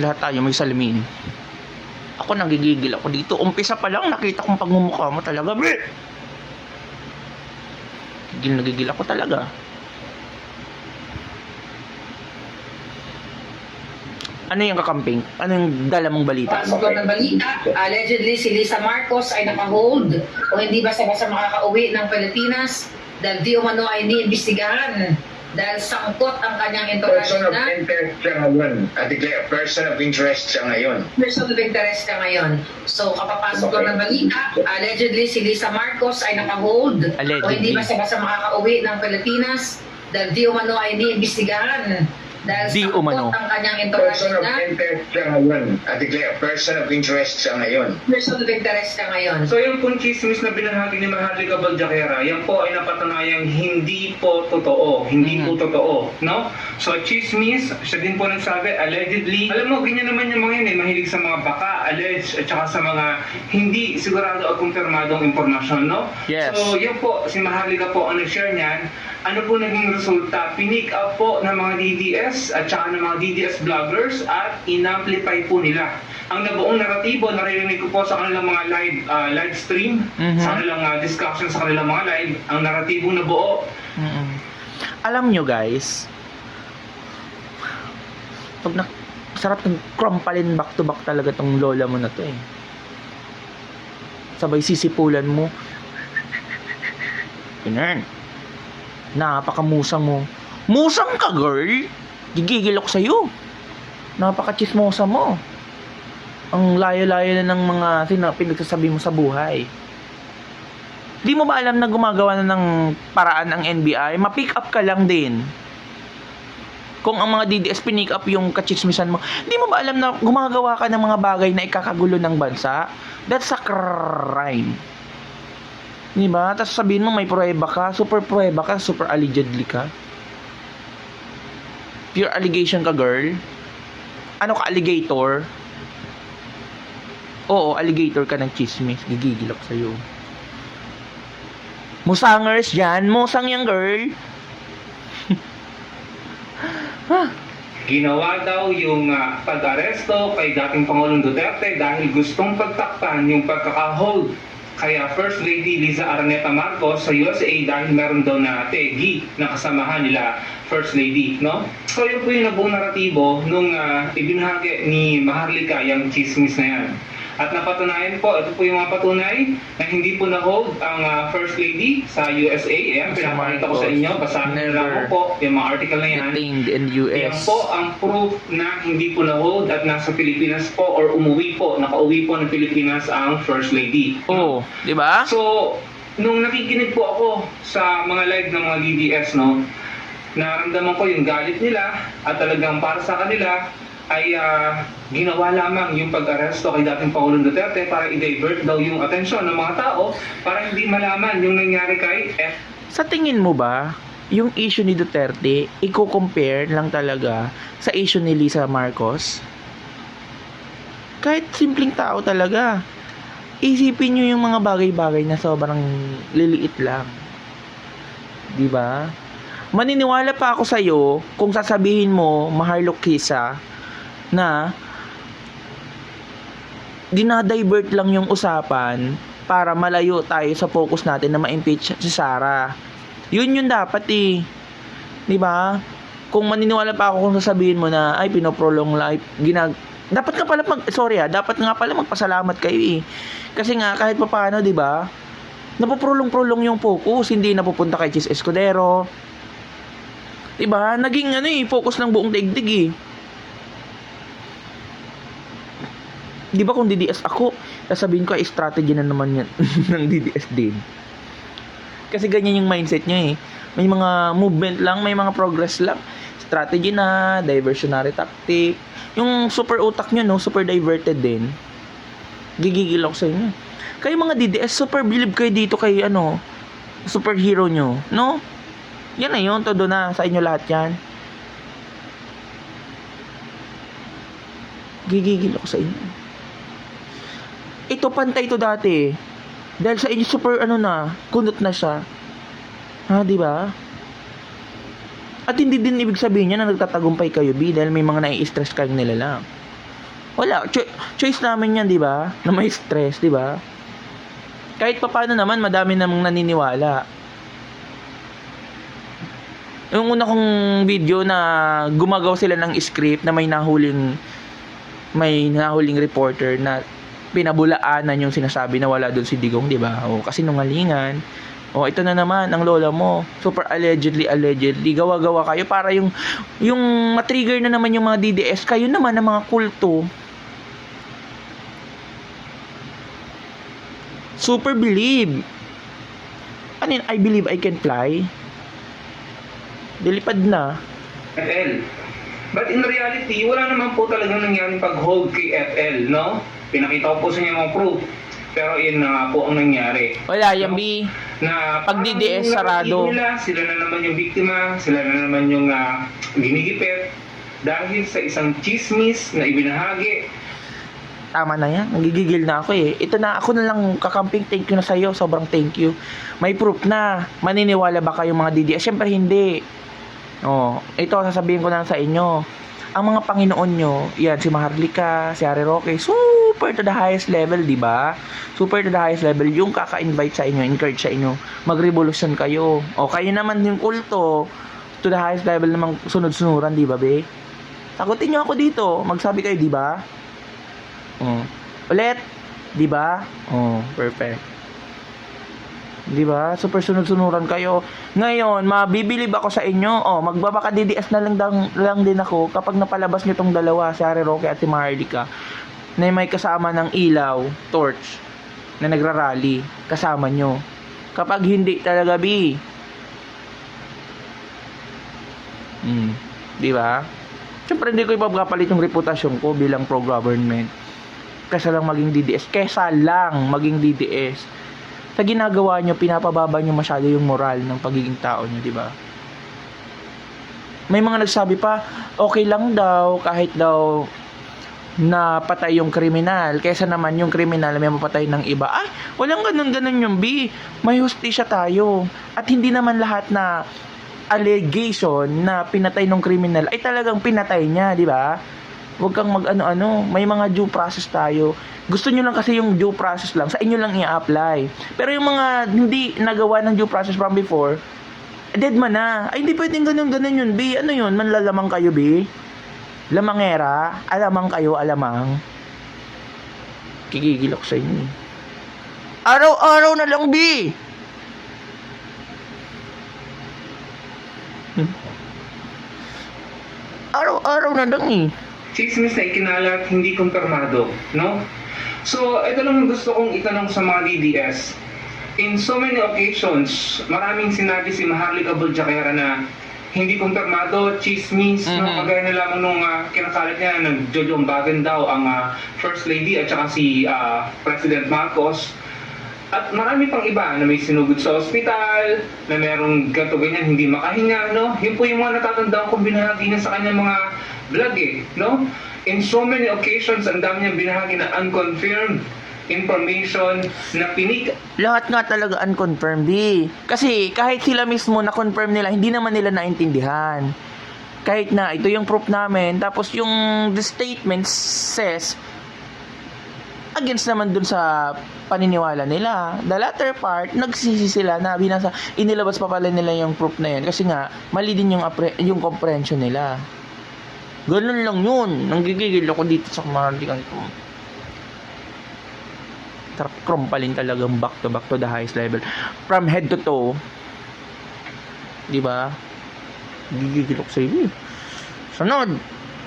Lahat tayo may salamin. Ako nagigigil ako dito. Umpisa pa lang nakita kong pagmumukha mo talaga. Be! Gigil nagigil ako talaga. Ano yung kakamping? Ano yung dala mong balita? Pasok ng balita, allegedly si Lisa Marcos ay naka-hold o hindi basta-basta makakauwi ng Pilipinas dahil di umano ay iniimbestigahan dahil sangkot ang kanyang Person of international interest siya ngayon. At declare, person of interest siya ngayon. person of interest ka ngayon. So kapapasok lang ng balita, allegedly si Lisa Marcos ay naka-hold o Allegedly. hindi basta-basta makakauwi ng Pilipinas dahil di umano ay iniimbestigahan dahil Di umano. ang kanyang Person of interest siya ngayon. At declare, person of interest siya ngayon. person of interest ka ngayon. So yung pong chismis na binahagi ni Maharlika Baljakera, yan po ay napatunayang hindi po totoo. Hindi po totoo. No? So chismis, siya din po nagsabi, allegedly. Alam mo, ganyan naman yung mga yun eh. Mahilig sa mga baka, alleged, at saka sa mga hindi sigurado o kumpirmadong impormasyon. No? Yes. So yan po, si Maharlika po ang nag-share niyan. Ano po naging resulta? Pinick up po ng mga DDS at saka ng mga DDS vloggers at in-amplify po nila ang nabuong naratibo naririnig ko po sa kanilang mga live ah, live stream Mhm. sa kanilang ah, discussion sa kanilang mga live ang naratibo na buo Mm-mm. Alam nyo guys, pag na, sarap ng crumpalin back to back talaga tong lola mo na to eh. Sabay sisipulan mo. Ganyan. Napakamusang mo. Musang ka girl! Gigigil ako sa'yo. Napaka-chismosa mo. Ang layo-layo na ng mga pinagsasabi mo sa buhay. Di mo ba alam na gumagawa na ng paraan ang NBI? Ma-pick up ka lang din. Kung ang mga DDS pinick up yung kachismisan mo, di mo ba alam na gumagawa ka ng mga bagay na ikakagulo ng bansa? That's a crime. Di ba? Tapos sabihin mo may prueba ka, super prueba ka, super allegedly ka. Pure allegation ka, girl. Ano ka, alligator? Oo, alligator ka ng chismis. Gigigil ako sa'yo. Musangers dyan. Musang yan, girl. ginawa daw yung ah, pag-aresto kay dating Pangulong Duterte dahil gustong pagtakpan yung pagkaka-hold kaya First Lady Liza Araneta Marcos sa USA dahil meron daw na tegi na kasamahan nila First Lady, no? So yun po yung nabuong naratibo nung uh, ibinahagi ni Maharlika yung chismis na yan. At napatunayan po, ito po yung mga patunay na hindi po na-hold ang ah, First Lady sa USA. Ayan, pinapakita ko sa inyo. Basahin nyo lang po yung mga article na yan. In US. po ang proof na hindi po na-hold at nasa Pilipinas po or umuwi po, nakauwi po ng Pilipinas ang First Lady. Oo, di ba? So, nung nakikinig po ako sa mga live ng mga DDS, no, naramdaman ko yung galit nila at talagang para sa kanila ay ah, ginawa lamang yung pag-aresto kay dating Pangulong Duterte para i-divert daw yung atensyon ng mga tao para hindi malaman yung nangyari kay F. Sa tingin mo ba, yung issue ni Duterte, i-compare lang talaga sa issue ni Lisa Marcos? Kahit simpleng tao talaga. Isipin nyo yung mga bagay-bagay na sobrang liliit lang. Di ba? Maniniwala pa ako sa'yo kung sasabihin mo, Maharlok Kisa, na dinadivert lang yung usapan para malayo tayo sa focus natin na ma-impeach si Sara. Yun yung dapat eh. 'Di ba? Kung maniniwala pa ako kung sasabihin mo na ay pinoprolong life, ginag dapat nga pala mag sorry ah, dapat nga pala magpasalamat kayo eh. Kasi nga kahit papaano, 'di ba? Napoprolong-prolong yung focus, hindi napupunta kay Chis Escudero. 'Di ba? Naging ano eh, focus ng buong daigdig eh. Di ba kung DDS ako, sasabihin ko ay strategy na naman yan ng DDS din. Kasi ganyan yung mindset niya eh. May mga movement lang, may mga progress lang. Strategy na, diversionary tactic. Yung super utak nyo, no, super diverted din. Gigigil ako sa inyo. Kayo mga DDS, super believe kayo dito kay ano, superhero nyo, no? Yan na yun, todo na sa inyo lahat yan. Gigigil ako sa inyo. Ito pantay to dati. Dahil sa inyo super ano na, kunot na siya. Ha, di ba? At hindi din ibig sabihin niya na nagtatagumpay kayo, B, dahil may mga nai-stress kayong nilalang. Wala. Cho- choice namin yan, di ba? Na may stress, di ba? Kahit pa paano naman, madami namang naniniwala. Yung una kong video na gumagaw sila ng script na may nahuling may nahuling reporter na pinabulaanan yung sinasabi na wala doon si Digong, di ba? O kasi nungalingan. O ito na naman ang lola mo. Super allegedly allegedly gawa-gawa kayo para yung yung matrigger na naman yung mga DDS kayo naman ng mga kulto. Super believe. Ano yun? I believe I can fly. Dilipad na. FL. But in reality, wala naman po talagang nangyaring pag-hold kay FL, no? Pinakita ko po sa inyo mga proof. Pero yun na nga po ang nangyari. Wala, yan, B. Na Pag DDS yung sarado. Nila, sila na naman yung biktima, sila na naman yung uh, ginigipit dahil sa isang chismis na ibinahagi Tama na yan. Nagigigil na ako eh. Ito na, ako na lang kakamping thank you na sa'yo. Sobrang thank you. May proof na. Maniniwala ba kayo mga DDS? Siyempre hindi. Oh, ito sasabihin ko na sa inyo. Ang mga Panginoon nyo, yan, si Maharlika, si Harry Roque, super to the highest level, di ba? Super to the highest level, yung kaka-invite sa inyo, encourage sa inyo, mag-revolution kayo. O, kayo naman yung kulto, to the highest level namang sunod-sunuran, di ba, be? Sagutin nyo ako dito, magsabi kayo, di ba? Oh. Ulit, di ba? Oh, perfect. Di ba? Super sunod-sunuran kayo. Ngayon, mabibilib ako sa inyo. Oh, magbabaka DDS na lang, lang, lang din ako kapag napalabas nyo tong dalawa, si Harry Roque at si Maharlika, na may kasama ng ilaw, torch, na nagrarally, kasama nyo. Kapag hindi talaga, B. Hmm. Di ba? Siyempre, hindi ko ipapakapalit yung reputasyon ko bilang pro-government. Kesa lang maging DDS. Kesa lang maging DDS sa ginagawa nyo, pinapababa nyo masyado yung moral ng pagiging tao nyo, di ba? May mga nagsabi pa, okay lang daw kahit daw na patay yung kriminal kaysa naman yung kriminal may mapatay ng iba. Ay, walang ganun-ganun yung B. May hustisya tayo. At hindi naman lahat na allegation na pinatay ng kriminal ay talagang pinatay niya, di ba? Huwag kang mag-ano-ano. May mga due process tayo. Gusto nyo lang kasi yung due process lang. Sa inyo lang i-apply. Pero yung mga hindi nagawa ng due process from before, dead man na. Ay, hindi pwedeng ganun-ganun yun, B. Ano yun? Manlalamang kayo, B? Lamangera? Alamang kayo, alamang? Kigigil ako sa inyo. eh. Araw-araw na lang, B! Hmm. Araw-araw na lang eh. Chismis na ikinalat, hindi kumpirmado, no? So, ito lang ang gusto kong itanong sa mga DDS. In so many occasions, maraming sinabi si Maharlika Buljakera na hindi kumpirmado, chismis, no? Mhm. Kagaya na lamang nung uh, kinakalat niya na nag-jojombagan daw ang ah, First Lady at saka si ah, President Marcos. At marami pang iba na may sinugod sa ospital, na merong ganto ganyan hindi makahinga, no? Yun po yung mga natatandaan kong binahagi niya sa kanyang mga vlog eh, no? In so many occasions, ang dami niyang binahagi na unconfirmed information na pinik Lahat nga talaga unconfirmed, B. Kasi kahit sila mismo na-confirm nila, hindi naman nila naintindihan. Kahit na ito yung proof namin, tapos yung the statement says against naman dun sa paniniwala nila. The latter part, nagsisi sila na binasa, inilabas pa pala nila yung proof na yun. Kasi nga, mali din yung, appre- yung comprehension nila. Ganun lang yun. Nanggigigil ako dito sa maralikan ko. Tarap krumpalin talagang back to back to the highest level. From head to toe. Di ba? Gigigil ako sa iyo. eh. Sunod.